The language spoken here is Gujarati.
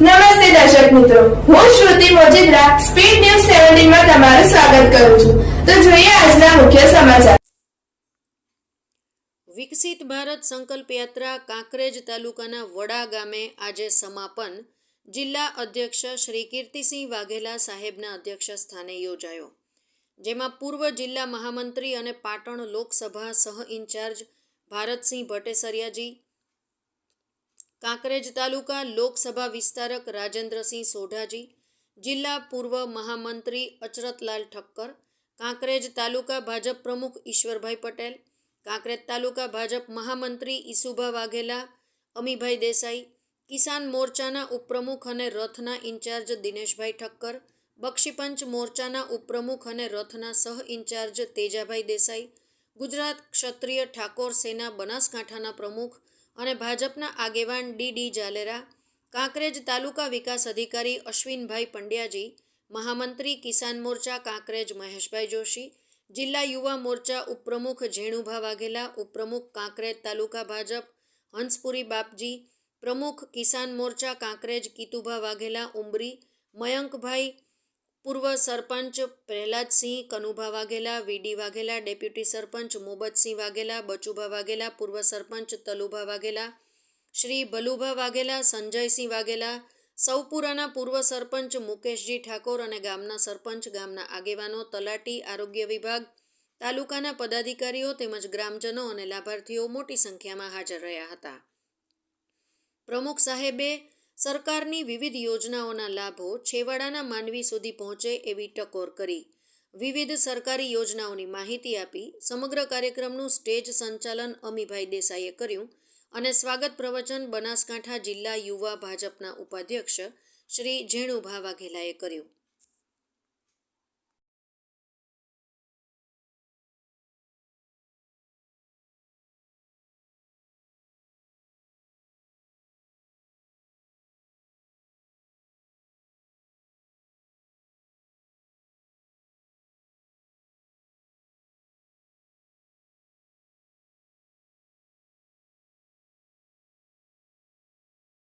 નમસ્તે દર્શક મિત્રો. હું શ્રુતિ મોજીદ્રા સ્પીડ ન્યૂઝ સેવન્ટીનમાં તમારું સ્વાગત કરું છું. તો જોઈએ આજના મુખ્ય સમાચાર. વિકસિત ભારત સંકલ્પ યાત્રા કાંકરેજ તાલુકાના વડા ગામે આજે સમાપન. જિલ્લા અધ્યક્ષ શ્રી કીર્તિસિંહ વાઘેલા સાહેબના અધ્યક્ષ સ્થાને યોજાયો. જેમાં પૂર્વ જિલ્લા મહામંત્રી અને પાટણ લોકસભા સહ ઇન્ચાર્જ ભારતસિંહ ભટ્ટેસરિયાજી કાંકરેજ તાલુકા લોકસભા વિસ્તારક રાજેન્દ્રસિંહ સોઢાજી, જિલ્લા પૂર્વ મહામંત્રી અચરતલાલ ઠક્કર, કાંકરેજ તાલુકા ભાજપ પ્રમુખ ઈશ્વરભાઈ પટેલ, કાંકરેજ તાલુકા ભાજપ મહામંત્રી ઈસુભા વાઘેલા, અમીભાઈ દેસાઈ, કિસાન મોરચાના ઉપપ્રમુખ અને રથના ઇન્ચાર્જ દિનેશભાઈ ઠક્કર, બક્ષીપંચ મોરચાના ઉપપ્રમુખ અને રથના સહ ઇન્ચાર્જ તેજાભાઈ દેસાઈ, ગુજરાત ક્ષત્રિય ઠાકોર સેના બનાસકાંઠાના પ્રમુખ અને ભાજપના આગેવાન ડી ડી જાલેરા, કાંકરેજ તાલુકા વિકાસ અધિકારી અશ્વિનભાઈ પંડ્યાજી, મહામંત્રી કિસાન મોરચા કાંકરેજ મહેશભાઈ જોશી, જિલ્લા યુવા મોરચા ઉપપ્રમુખ ઝેણુભા વાઘેલા, ઉપપ્રમુખ કાંકરેજ તાલુકા ભાજપ હંસપુરી બાપજી, પ્રમુખ કિસાન મોરચા કાંકરેજ કીતુભા વાઘેલા, ઉમરી, મયંકભાઈ પૂર્વ sarpanch Prahladsinh, Kanubha Vaghela, V D Vaghela, deputy sarpanch Mobatsinh Vaghela, Bachubha Vaghela, પૂર્વ સરપંચ તલુભા વાઘેલા, શ્રી ભલુભા વાઘેલા, સંજયસિંહ વાઘેલા, સૌપુરાના પૂર્વ સરપંચ મુકેશજી ઠાકોર અને ગામના સરપંચ, ગામના આગેવાનો, તલાટી, આરોગ્ય વિભાગ, તાલુકાના પદાધિકારીઓ તેમજ ગ્રામજનો અને લાભાર્થીઓ મોટી સંખ્યામાં હાજર રહ્યા હતા. પ્રમુખ સાહેબે સરકારની વિવિધ યોજનાઓના લાભો છેવાડાના માનવી સુધી પહોંચે એવી ટકોર કરી. વિવિધ સરકારી યોજનાઓની માહિતી આપી સમગ્ર કાર્યક્રમનું સ્ટેજ સંચાલન અમીભાઈ દેસાઈએ કર્યું અને સ્વાગત પ્રવચન બનાસકાંઠા જિલ્લા યુવા ભાજપના ઉપાધ્યક્ષ શ્રી ઝેણુભા વાઘેલાએ કર્યું.